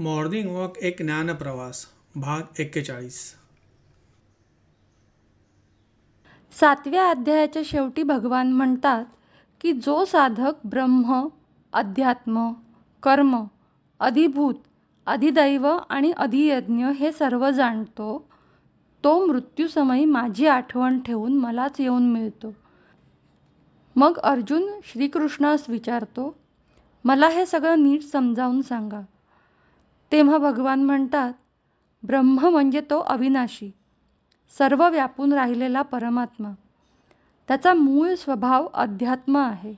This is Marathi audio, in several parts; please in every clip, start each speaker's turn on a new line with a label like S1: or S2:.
S1: मॉर्निंग वॉक एक ज्ञानप्रवास भाग एक्केचाळीस.
S2: सातव्या अध्यायाच्या शेवटी भगवान म्हणतात की जो साधक ब्रह्म अध्यात्म कर्म अधिभूत अधिदैव आणि अधियज्ञ हे सर्व जाणतो तो मृत्यूसमयी माझी आठवण ठेवून मलाच येऊन मिळतो. मग अर्जुन श्रीकृष्णास विचारतो मला हे सगळं नीट समजावून सांगा. तेव्हा भगवान म्हणतात ब्रह्म म्हणजे तो अविनाशी सर्व व्यापून राहिलेला परमात्मा. त्याचा मूळ स्वभाव अध्यात्म आहे.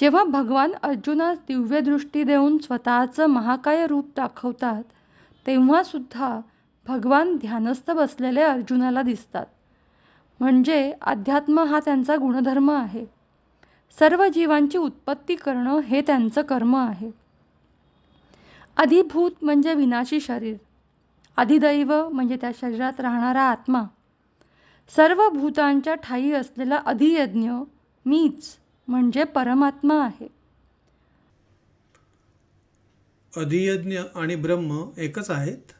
S2: जेव्हा भगवान अर्जुनास दिव्यदृष्टी देऊन स्वतःचं महाकाय रूप दाखवतात तेव्हासुद्धा भगवान ध्यानस्थ बसलेले अर्जुनाला दिसतात. म्हणजे अध्यात्म हा त्यांचा गुणधर्म आहे. सर्व जीवांची उत्पत्ती करणं हे त्यांचं कर्म आहे. अधिभूत म्हणजे विनाशी शरीर. अधिदैव म्हणजे त्या शरीरात राहणारा आत्मा. सर्व भूतांच्या ठायी असलेला अधियज्ञ मीच म्हणजे परमात्मा आहे.
S1: अधियज्ञ आणि ब्रह्म एकच आहेत?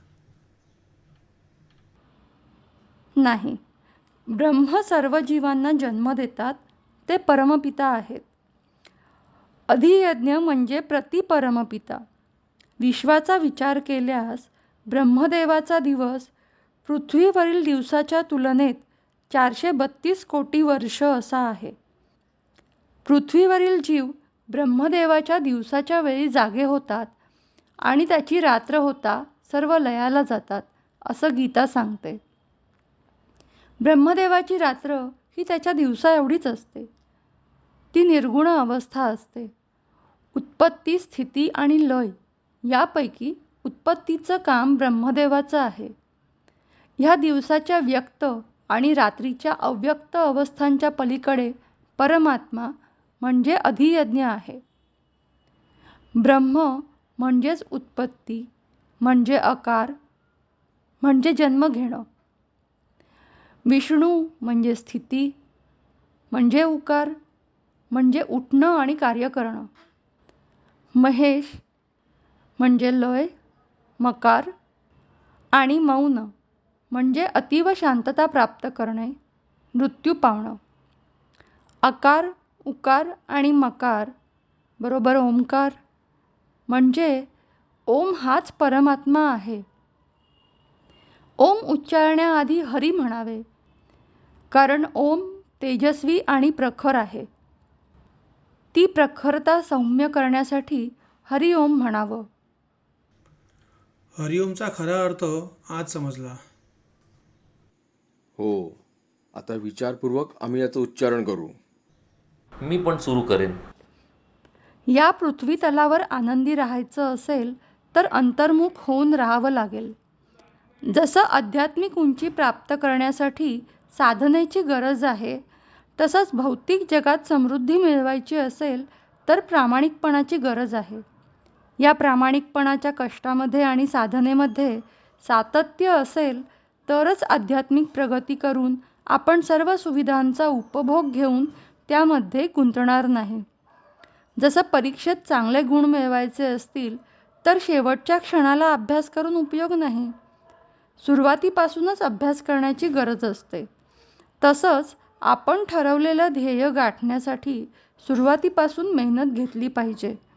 S2: नाही. ब्रह्म सर्व जीवांना जन्म देतात ते परमपिता आहेत. अधियज्ञ म्हणजे प्रतिपरमपिता. विश्वाचा विचार केल्यास ब्रह्मदेवाचा दिवस पृथ्वीवरील दिवसाच्या तुलनेत चारशे बत्तीस कोटी वर्ष असा आहे. पृथ्वीवरील जीव ब्रह्मदेवाच्या दिवसाच्या वेळी जागे होतात आणि त्याची रात्र होता सर्व लयाला जातात असं गीता सांगते. ब्रह्मदेवाची रात्र ही त्याच्या दिवसा एवढीच असते. ती निर्गुण अवस्था असते. उत्पत्ती स्थिती आणि लय यापैकी उत्पत्तीचं काम ब्रह्मदेवाचं आहे. ह्या दिवसाच्या व्यक्त आणि रात्रीच्या अव्यक्त अवस्थांच्या पलीकडे परमात्मा म्हणजे अधियज्ञ आहे. ब्रह्म म्हणजेच उत्पत्ती म्हणजे अकार म्हणजे जन्म घेणं. विष्णू म्हणजे स्थिती म्हणजे उकार म्हणजे उठणं आणि कार्य करणं. महेश म्हणजे लय मकार आणि मौन म्हणजे अतीव शांतता प्राप्त करणे मृत्यू पावणं. अकार उकार आणि मकार बरोबर ओंकार म्हणजे ओम हाच परमात्मा आहे. ओम उच्चारण्याआधी हरी म्हणावे कारण ओम तेजस्वी आणि प्रखर आहे. ती प्रखरता सौम्य करण्यासाठी हरिओम म्हणावं.
S1: हरिओमचा खरा अर्थ आज समजला.
S3: हो आता विचारपूर्वक आम्ही याचं उच्चारण करू.
S4: मी पण सुरू करेन.
S2: या पृथ्वी तलावर आनंदी राहायचं असेल तर अंतर्मुख होऊन राहावं लागेल. जसं आध्यात्मिक उंची प्राप्त करण्यासाठी साधनेची गरज आहे तसंच भौतिक जगात समृद्धी मिळवायची असेल तर प्रामाणिकपणाची गरज आहे. या प्रामाणिकपणाच्या कष्टामध्ये आणि साधनेमध्ये सातत्य असेल तरच आध्यात्मिक प्रगती करून आपण सर्व सुविधांचा उपभोग घेऊन त्यामध्ये गुंतणार नाही. जसं परीक्षेत चांगले गुण मिळवायचे असतील तर शेवटच्या क्षणाला अभ्यास करून उपयोग नाही. सुरुवातीपासूनच अभ्यास करण्याची गरज असते. तसंच आपण ठरवलेलं ध्येय गाठण्यासाठी सुरुवातीपासून मेहनत घेतली पाहिजे.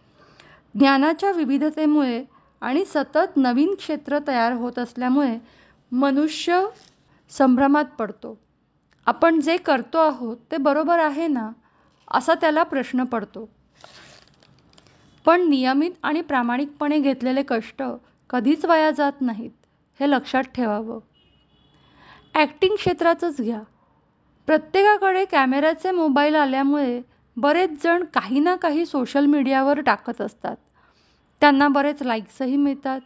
S2: ज्ञानाच्या विविधतेमुळे आणि सतत नवीन क्षेत्र तयार होत असल्यामुळे मनुष्य संभ्रमात पडतो. आपण जे करतो आहोत ते बरोबर आहे ना? असा त्याला प्रश्न पडतो. पण नियमित आणि प्रामाणिकपणे घेतलेले कष्ट कधीच वाया जात नाहीत हे लक्षात ठेवावं. ॲक्टिंग क्षेत्राचंच घ्या. प्रत्येकाकडे कॅमेऱ्याचे मोबाईल आल्यामुळे बरेच जण काही ना काही सोशल मीडियावर टाकत असतात. त्यांना बरेच लाईक्सही मिळतात.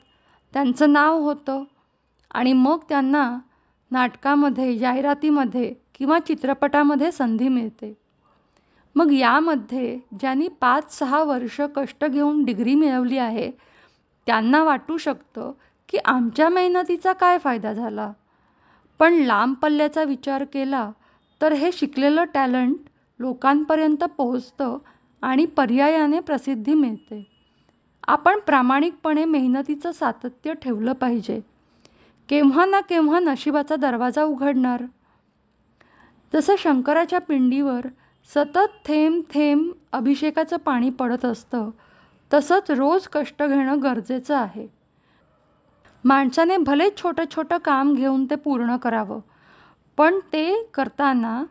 S2: त्यांचं नाव होतं आणि मग त्यांना नाटकामध्ये जाहिरातीमध्ये किंवा चित्रपटामध्ये संधी मिळते. मग यामध्ये ज्यांनी पाच सहा वर्ष कष्ट घेऊन डिग्री मिळवली आहे त्यांना वाटू शकतं की आमच्या मेहनतीचा काय फायदा झाला. पण लांब पल्ल्याचा विचार केला तर हे शिकलेलं टॅलेंट लोकांपर्यंत पोहोचतं आणि पर्यायाने प्रसिद्धी मिळते. आपण प्रामाणिकपणे मेहनतीचं सातत्य ठेवलं पाहिजे. केव्हा ना केव्हा नशिबाचा दरवाजा उघडणार. जसं शंकराच्या पिंडीवर सतत थेंब थेंब अभिषेकाचं पाणी पडत असतं तसंच रोज कष्ट घेणं गरजेचं आहे. माणसाने भले छोटं छोटं काम घेऊन ते पूर्ण करावं पण ते करताना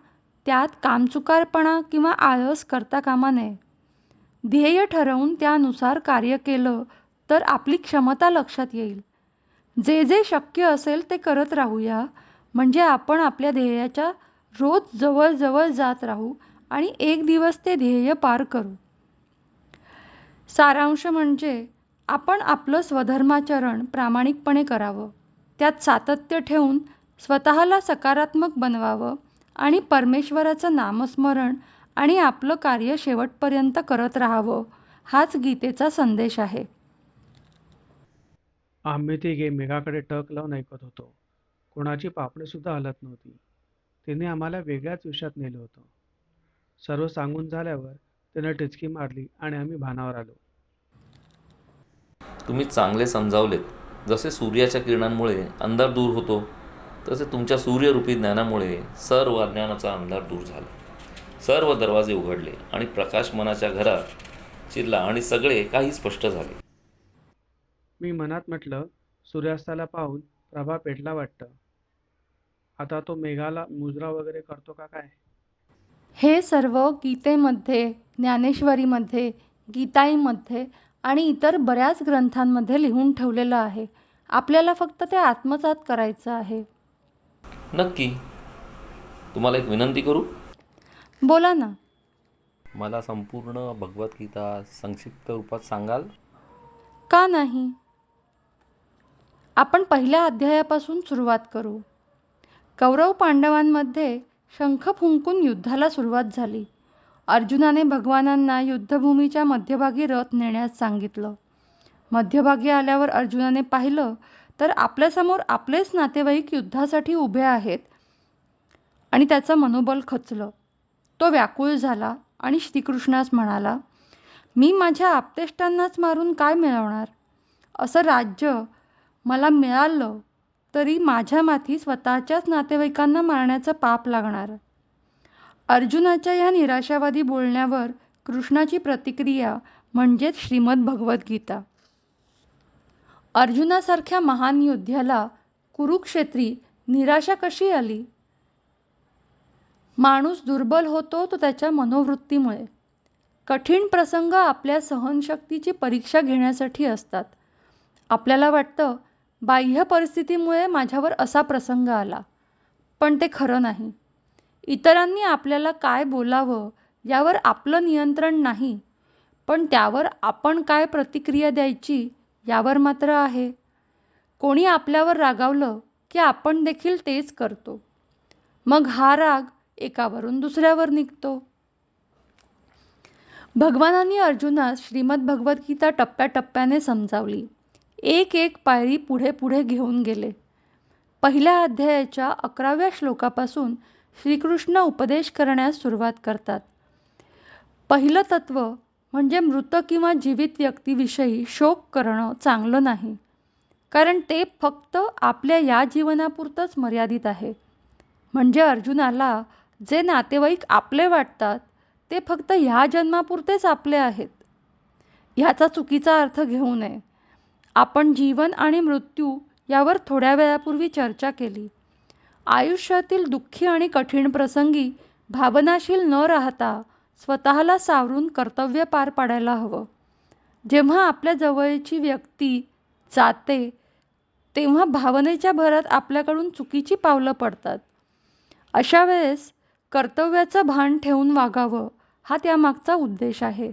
S2: त्यात कामचुकारपणा किंवा आळस करता कामा नये. ध्येय ठरवून त्यानुसार कार्य केलं तर आपली क्षमता लक्षात येईल. जे जे शक्य असेल ते करत राहूया म्हणजे आपण आपल्या ध्येयाच्या रोज जवळजवळ जात राहू आणि एक दिवस ते ध्येय पार करू. सारांश म्हणजे आपण आपलं स्वधर्माचरण प्रामाणिकपणे करावं. त्यात सातत्य ठेवून स्वतःला सकारात्मक बनवावं आणि परमेश्वराचं नामस्मरण आणि आपलं कार्य शेवटपर्यंत करत राहावं हाच गीतेचा संदेश आहे.
S1: आम्ही तिघे मेघाकडे टक लावून ऐकत होतो. कोणाची पापणीसुद्धा हलत नव्हती. तिने आम्हाला वेगळ्याच विषयात नेलं होतं. सर्व सांगून झाल्यावर तिनं टिचकी मारली आणि आम्ही भानावर आलो.
S4: तुम्ही चांगले समजावलेत. जसे सूर्याच्या किरणांमुळे अंधार दूर होतो तसे तुमच्या सूर्यरूपी ज्ञानामुळे सर्व अज्ञानाचा अंधार दूर झाला. सर्व दरवाजे उघडले आणि प्रकाश मनाच्या घरात शिरला आणि सगळे काही स्पष्ट झाले.
S1: मी मनात म्हटलं सूर्यास्ताला पाहून प्रभा पेटला वाटतं. आता तो मेघाला मुजरा वगैरे करतो का काय?
S2: हे सर्व गीतेमध्ये ज्ञानेश्वरीमध्ये गीताईमध्ये आणि इतर बऱ्याच ग्रंथांमध्ये लिहून ठेवलेलं आहे. आपल्याला फक्त ते आत्मसात करायचं आहे.
S4: नक्की. तुम्हाला एक विनंती करू?
S2: बोला ना.
S4: मला संपूर्ण भगवद्गीता संक्षिप्त रूपात सांगाल?
S2: का नाही? आपण पहिल्या अध्यायापासून सुरुवात करू. कौरव पांडवांमध्ये शंख फुंकून युद्धाला सुरुवात झाली. अर्जुनाने भगवानांना युद्धभूमीच्या मध्यभागी रथ नेण्यास सांगितलं. मध्यभागी आल्यावर अर्जुनाने पाहिलं तर आपल्यासमोर आपलेच नातेवाईक युद्धासाठी उभे आहेत आणि त्याचं मनोबल खचलं. तो व्याकुळ झाला आणि श्रीकृष्णास म्हणाला मी माझ्या आपतेष्टांनाच मारून काय मिळवणार? असं राज्य मला मिळालं तरी माझ्या माथी स्वतःच्याच नातेवाईकांना मारण्याचं पाप लागणार. अर्जुनाच्या या निराशावादी बोलण्यावर कृष्णाची प्रतिक्रिया म्हणजेच श्रीमद भगवद्गीता. अर्जुनासारख्या महान योद्ध्याला कुरुक्षेत्री निराशा कशी आली? माणूस दुर्बल होतो तो त्याच्या मनोवृत्तीमुळे. कठीण प्रसंग आपल्या सहनशक्तीची परीक्षा घेण्यासाठी असतात. आपल्याला वाटतं बाह्य परिस्थितीमुळे माझ्यावर असा प्रसंग आला पण ते खरं नाही. इतरांनी आपल्याला काय बोलावं यावर आपलं नियंत्रण नाही पण त्यावर आपण काय प्रतिक्रिया द्यायची यावर मात्र आहे. कोणी आपल्यावर रागावलं की आपण देखील तेच करतो. मग हा राग एकावरून दुसऱ्यावर निघतो. भगवानांनी अर्जुनास श्रीमद भगवद्गीता टप्प्याटप्प्याने समजावली. एक एक पायरी पुढे पुढे घेऊन गेले. पहिल्या अध्यायाच्या अकराव्या श्लोकापासून श्रीकृष्ण उपदेश करण्यास सुरुवात करतात. पहिलं तत्त्व म्हणजे मृत किंवा जीवित व्यक्तीविषयी शोक करणं चांगलं नाही. कारण ते फक्त आपल्या या जीवनापुरतंच मर्यादित आहे. म्हणजे अर्जुनाला जे नातेवाईक आपले वाटतात ते फक्त ह्या जन्मापुरतेच आपले आहेत. ह्याचा चुकीचा अर्थ घेऊ नये. आपण जीवन आणि मृत्यू यावर थोड्या वेळापूर्वी चर्चा केली. आयुष्यातील दुःखी आणि कठीण प्रसंगी भावनाशील न राहता स्वतःला सावरून कर्तव्य पार पाडायला हवं. जेव्हा आपल्या जवळची व्यक्ती जाते तेव्हा भावनेच्या भरात आपल्याकडून चुकीची पावलं पडतात. अशा वेळेस कर्तव्याचं भान ठेवून वागावं हा त्यामागचा उद्देश आहे.